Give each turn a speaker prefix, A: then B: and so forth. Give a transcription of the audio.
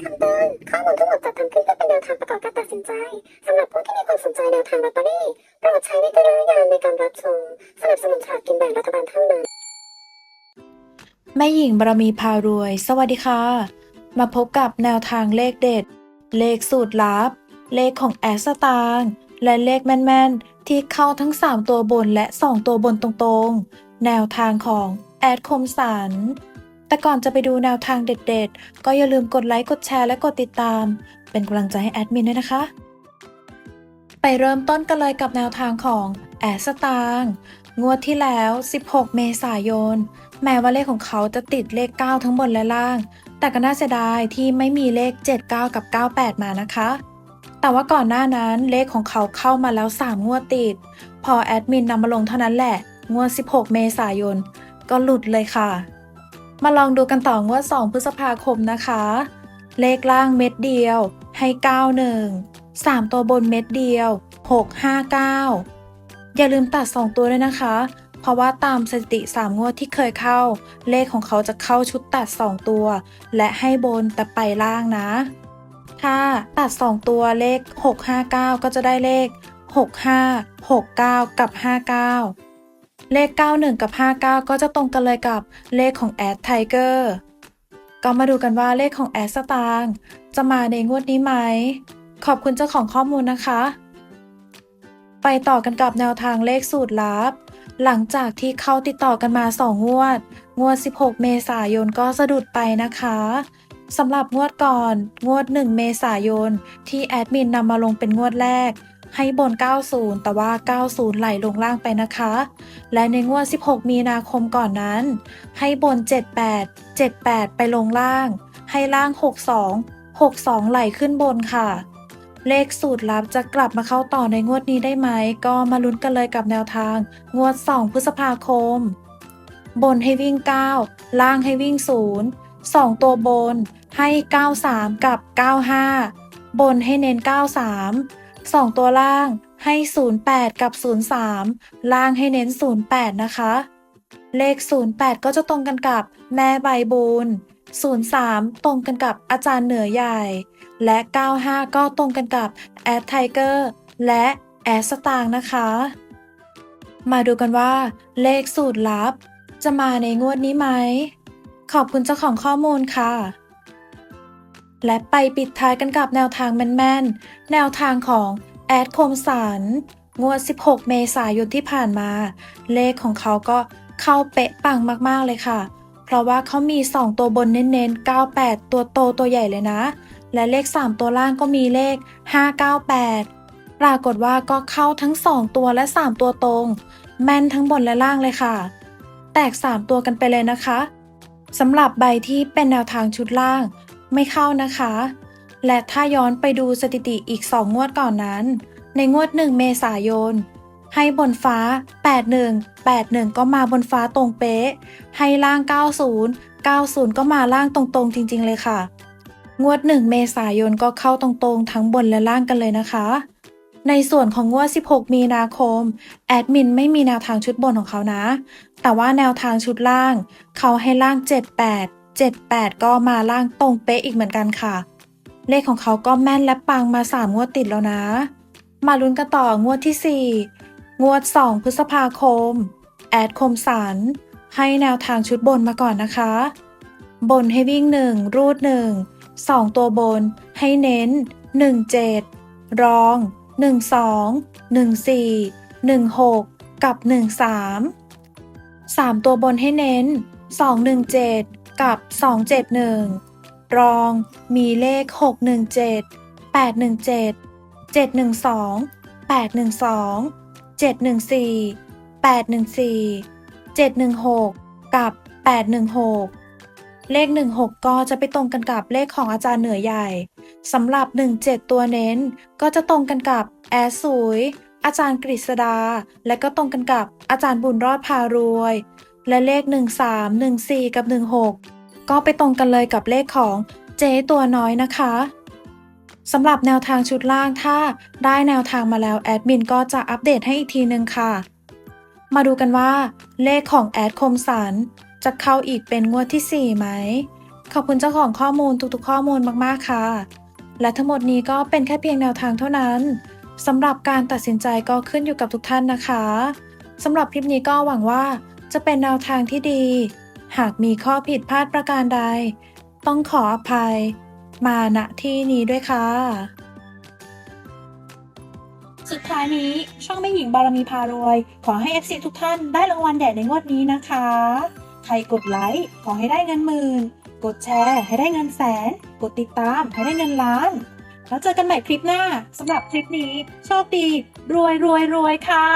A: คำเตือนข้อมูลทั้งหมดจัดทำขึ้นเพื่อเป็นแนวทางประกอบการตัดสินใจสำหรับผู้ที่มีความสนใจแนวทางลอตเตอรี่โปรดใช้วิจารณญาณในการรับชมสนับสนุนฉลากกินแบ่งรัฐบาลเท่านั้น
B: แม่หญิงบารมีพารวย สวัสดีค่ะ มาพบกับแนวทางเลขเด็ด เลขสูตรลับ เลขของแอสตางและเลขแม่นๆ ที่เข้าทั้ง 3 ตัวบนและ 2 ตัวบนตรงๆ แนวทางของแอดคมสัน แต่ก่อนจะไปดูแนวทางเด็ดๆ ก็อย่าลืมกดไลค์ กดแชร์ และกดติดตาม เป็นกำลังใจให้แอดมินด้วยนะคะ ไปเริ่มต้นกันเลยกับแนวทางของแอสตางงวดที่แล้ว 16 เมษายน แม้ว่าเลขของเขาจะติดเลข 9 ทั้งบนและล่าง แต่ก็น่าเสียดายที่ไม่มีเลข 79 กับ 98 มานะคะ แต่ว่าก่อนหน้านั้นเลขของเขาเข้ามาแล้ว 3 งวดติด พอแอดมินนำมาลงเท่านั้นแหละ งวด 16 เมษายน ก็หลุดเลยค่ะ มาลองดูกันต่องวด 2 พฤษภาคมนะคะ เลขล่างเม็ดเดียว ให้ 91 3 ตัวบนเม็ดเดียว 659 อย่าลืมตัด 2 ตัวด้วยนะคะ เพราะว่าตามสถิติ 3 งวดที่เคยเข้า เลขของเขาจะเข้าชุดตัด 2 ตัว และให้บนแต่ไปล่างนะถ้าตัด 2 ตัวเลข 659 ก็จะได้เลข 65 69 กับ 59 เลข 91 กับ 59 ก็จะตรงกันเลยกับเลขของแอดไทเกอร์ก็มาดูกันว่าเลขของแอดสตางค์จะมาในงวดนี้ไหม ขอบคุณเจ้าของข้อมูลนะคะ ไปต่อกันกับแนวทางเลขสูตรลับ หลังจากที่เข้าติดต่อกันมา 2 งวด งวด 16 เมษายนก็สะดุดไปนะคะสำหรับงวดก่อน งวด 1 เมษายน ที่แอดมินนำมาลงเป็นงวดแรก ให้บน 90 แต่ว่า 90 ไหลลงล่างไปนะคะ และในงวด 16 มีนาคมก่อนนั้น ให้บน 78 78 ไปลงล่าง ให้ล่าง 62 62 ไหลขึ้นบนค่ะ เลขสูตรลับจะกลับมาเข้าต่อในงวดนี้ได้ไหม ก็มาลุ้นกันเลยกับแนวทาง งวด 2 พฤษภาคม บนให้วิ่ง 9 ล่างให้วิ่ง 0 2 ตัวบนให้ 93 กับ 95 บนให้เน้น 93 2 ตัวล่างให้ 08 กับ 03 ล่างให้เน้น 08 นะคะ เลข 08 ก็จะตรงกันกับแม่ใบบุญ03 ตรงกันกับอาจารย์เหนือใหญ่ และ 95 ก็ตรงกันกับแอดไทเกอร์และแอดสตางนะคะ มาดูกันว่า เลขสูตรลับ จะมาในงวดนี้ไหม ขอบคุณเจ้าของข้อมูลค่ะ และไปปิดท้ายกันกับแนวทางแม่นๆ แนวทางของแอดคมสันงวด 16 เมษายนที่ผ่านมา เลขของเขาก็เข้าเป๊ะปังมากๆเลยค่ะ เพราะว่าเขามี 2 ตัวบนเน้นๆ 98 ตัวโตตัวใหญ่เลยนะ และเลข 3 ตัวล่างก็มีเลข 598 ปรากฏว่าก็เข้าทั้ง 2 ตัวและ 3 ตัวตรง แม่นทั้งบนและล่างเลยค่ะ แตก 3 ตัวกันไปเลยนะคะสำหรับใบที่เป็นแนวทางชุดล่าง ไม่เข้านะคะ และถ้าย้อนไปดูสถิติอีก 2 งวดก่อนนั้น ในงวด 1 เมษายน ให้บนฟ้า 81 81 ก็มาบนฟ้าตรงเป๊ะ ให้ล่าง 90 90 ก็มาล่างตรงๆ จริงๆ เลยค่ะ งวด 1 เมษายนก็เข้าตรงๆ ทั้งบนและล่างกันเลยนะคะ ในส่วนของงวด 16 มีนาคม แอดมินไม่มีแนวทางชุดบนของเขานะ แต่ว่าแนวทางชุดล่าง เขาให้ล่าง 78 78 ก็มาล่างตรงเป๊ะอีกเหมือนกันค่ะ เลขของเขาก็แม่นและปังมา 3 งวดติดแล้วนะ มาลุ้นกันต่องวดที่ 4 งวด 2 พฤษภาคม แอดคมสันให้แนวทางชุดบนมาก่อนนะคะ บนให้วิ่ง 1 รูด 1 2 ตัวบน ให้เน้น 1 7 รอง 1 2 1 4 1 6 กับ 1 3 3 ตัวบนให้เน้น 217 กับ 271 รองมีเลข 617 817 712 812 714 814 716 กับ 816 เลข 16 ก็จะไปตรงกันกับเลขของอาจารย์เหนือใหญ่สำหรับ 17 ตัวเน้น ก็จะตรงกันกับแอสสุยอาจารย์กฤษดา และก็ตรงกันกับอาจารย์บุญรอดพารวย และเลข 13 14 กับ 16 ก็ไปตรงกันเลยกับเลขของเจ๊ตัวน้อยนะคะสำหรับแนวทางชุดล่างถ้าได้แนวทางมาแล้วแอดมินก็จะอัปเดตให้อีกทีนึงค่ะ มาดูกันว่า เลขของแอดคมสันจะเข้าอีกเป็นงวดที่ 4 ไหม ขอบคุณเจ้าของข้อมูลทุกๆข้อมูลมากๆค่ะ และทั้งหมดนี้ก็เป็นแค่เพียงแนวทางเท่านั้นสำหรับการตัดสินใจก็ขึ้นอยู่กับทุกท่านนะคะสำหรับคลิปนี้ก็หวังว่า จะเป็นแนวทางที่ดี หากมีข้อผิดพลาดประการใด ต้องขออภัย มาณที่นี้ด้วยค่ะ สุดท้ายนี้ช่องแม่หญิงบารมีพารวย ขอให้ FC ทุกท่านได้รางวัลใหญ่ในงวดนี้นะคะ ใครกดไลค์ขอให้ได้เงินหมื่น กดแชร์ให้ได้เงินแสน กดติดตามให้ได้เงินล้าน แล้วเจอกันใหม่คลิปหน้าสำหรับคลิปนี้ โชคดี รวยรวยรวยค่ะ